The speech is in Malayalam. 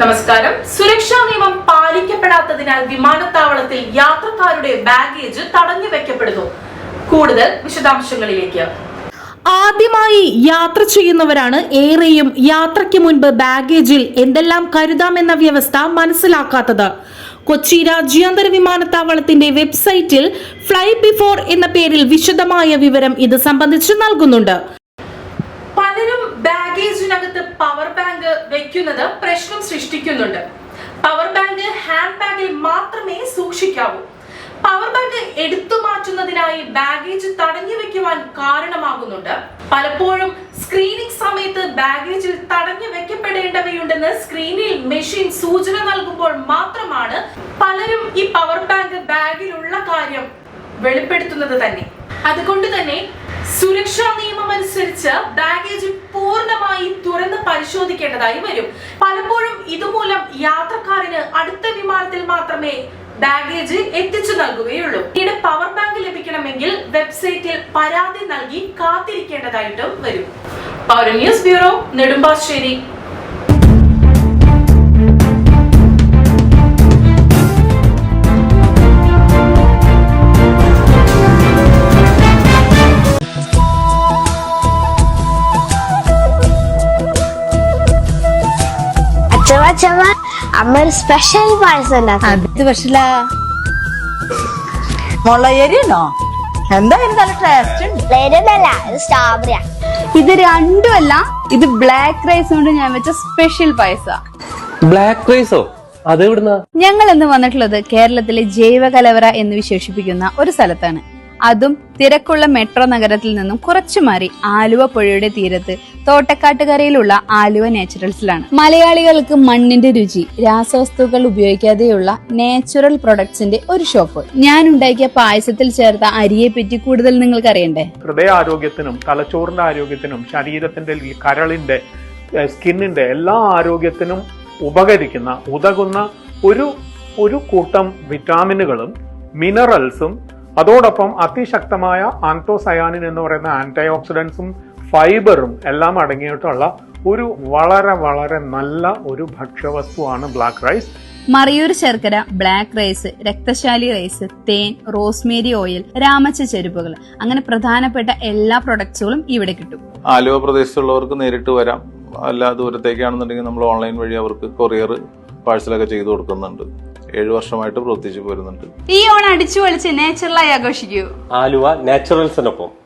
നമസ്കാരം. സുരക്ഷാ നിയമം പാലിക്കപ്പെടാത്തതിനാൽ വിമാനത്താവളത്തിൽ യാത്രക്കാരുടെ ബാഗേജ് തടഞ്ഞു വെക്കപ്പെടുന്നു. കൂടുതൽ വിശദാംശങ്ങളിലേക്ക്. ആദ്യമായി യാത്ര ചെയ്യുന്നവരാണ് ഏറെയും യാത്രയ്ക്ക് മുൻപ് ബാഗേജിൽ എന്തെല്ലാം കരുതാമെന്ന വ്യവസ്ഥ മനസ്സിലാക്കാത്തത്. കൊച്ചി രാജ്യാന്തര വിമാനത്താവളത്തിന്റെ വെബ്സൈറ്റിൽ ഫ്ലൈ ബിഫോർ എന്ന പേരിൽ വിശദമായ വിവരം ഇത് സംബന്ധിച്ച് നൽകുന്നുണ്ട് പലരും ബാഗേജിനകത്ത് പവർ ബാങ്ക് വെക്കുന്നത് പ്രശ്നം സൃഷ്ടിക്കുന്നുണ്ട്. പവർ ബാങ്ക് ഹാൻഡ് ബാഗിൽ മാത്രമേ സൂക്ഷിക്കാവൂ. പവർ ബാങ്ക് എടുത്തു മാറ്റുന്നതിനായി ബാഗേജ് തടഞ്ഞു വെക്കുവാൻ കാരണമാകുന്നുണ്ട്. പലപ്പോഴും സ്ക്രീനിംഗ് സമയത്ത് ബാഗേജിൽ തടഞ്ഞു വെക്കപ്പെടേണ്ടവയുണ്ടെന്ന് സ്ക്രീനിൽ മെഷീൻ സൂചന നൽകുമ്പോൾ മാത്രമാണ് പലരും ഈ പവർ ബാങ്ക് ബാഗിലുള്ള കാര്യം വെളിപ്പെടുത്തുന്നത് തന്നെ. അതുകൊണ്ട് തന്നെ സുരക്ഷാ അനുസരിച്ച് ബാഗേജ് പൂർണമായി തുറന്ന് പരിശോധിക്കേണ്ടതായി വരും. പലപ്പോഴും ഇതുമൂലം യാത്രക്കാരന് അടുത്ത വിമാനത്തിൽ മാത്രമേ ബാഗേജ് എത്തിച്ചു നൽകുകയുള്ളൂ. പിന്നീട് പവർ ബാങ്ക് ലഭിക്കണമെങ്കിൽ വെബ്സൈറ്റിൽ പരാതി നൽകി കാത്തിരിക്കേണ്ടതായിട്ടും വരും. പൗര ന്യൂസ് ബ്യൂറോ നെടുമ്പാശ്ശേരി. അച്ഛമ്മ അമ്മ ഒരു സ്പെഷ്യൽ പായസം ഉണ്ടാക്കും അത് എന്തായാലും നല്ല ടേസ്റ്റ് ഉണ്ട്? ലൈനല്ല ഇത് സ്ട്രോബെറിയാ ഇത് രണ്ടുമല്ല ഇത് ബ്ലാക്ക് റൈസ് കൊണ്ട് ഞാൻ വെച്ച സ്പെഷ്യൽ പായസ. ബ്ലാക്ക് റൈസോ അതെവിടുന്നാ ഞങ്ങൾ ഇന്ന് വന്നിട്ടുള്ളത് കേരളത്തിലെ ജൈവ കലവറ എന്ന് വിശേഷിപ്പിക്കുന്ന ഒരു സ്ഥലത്താണ്. അതും തിരക്കുള്ള മെട്രോ നഗരത്തിൽ നിന്നും കുറച്ചു മാറി ആലുവ പുഴയുടെ തീരത്ത് തോട്ടക്കാട്ടുകരയിലുള്ള ആലുവ നാച്ചുറൽസിലാണ്. മലയാളികൾക്ക് മണ്ണിന്റെ രുചി രാസവസ്തുക്കൾ ഉപയോഗിക്കാതെയുള്ള നാച്ചുറൽ പ്രൊഡക്ട്സിന്റെ ഒരു ഷോപ്പ്. ഞാൻ ഉണ്ടാക്കിയ പായസത്തിൽ ചേർത്ത അരിയെ പറ്റി കൂടുതൽ നിങ്ങൾക്ക് അറിയണ്ടേ ഹൃദയാരോഗ്യത്തിനും തലച്ചോറിന്റെ ആരോഗ്യത്തിനും ശരീരത്തിന്റെ കരളിന്റെ സ്കിന്നിന്റെ എല്ലാ ആരോഗ്യത്തിനും ഉപകരിക്കുന്ന ഉതകുന്ന ഒരു ഒരു കൂട്ടം വിറ്റാമിനുകളും മിനറൽസും അതോടൊപ്പം അതിശക്തമായ ആന്റോസയാനിൻ എന്ന് പറയുന്ന ആന്റി ഓക്സിഡൻസും ഫൈബറും എല്ലാം അടങ്ങിയിട്ടുള്ള ഒരു വളരെ വളരെ നല്ല ഒരു ഭക്ഷ്യവസ്തുവാണ് ബ്ലാക്ക് റൈസ്. മറിയൂർ ശർക്കര ബ്ലാക്ക് റൈസ് രക്തശാലി റൈസ് തേൻ റോസ്മേരി ഓയിൽ രാമച്ച ചെരുപ്പുകൾ അങ്ങനെ പ്രധാനപ്പെട്ട എല്ലാ പ്രൊഡക്ട്സുകളും ഇവിടെ കിട്ടും. ആലുവ പ്രദേശത്തുള്ളവർക്ക് നേരിട്ട് വരാം. അല്ല ദൂരത്തേക്കാണെന്നുണ്ടെങ്കിൽ നമ്മൾ ഓൺലൈൻ വഴി അവർക്ക് കൊറിയർ പാഴ്സലൊക്കെ ചെയ്തു കൊടുക്കുന്നുണ്ട്. ഏഴു വർഷമായിട്ട് പ്രവർത്തിച്ചു പോരുന്നുണ്ട്. ഈ ഓണം അടിച്ചു പൊളിച്ച് നാച്ചുറലായി ആഘോഷിക്കൂ. ആലുവ നാച്ചുറൽസിനൊപ്പം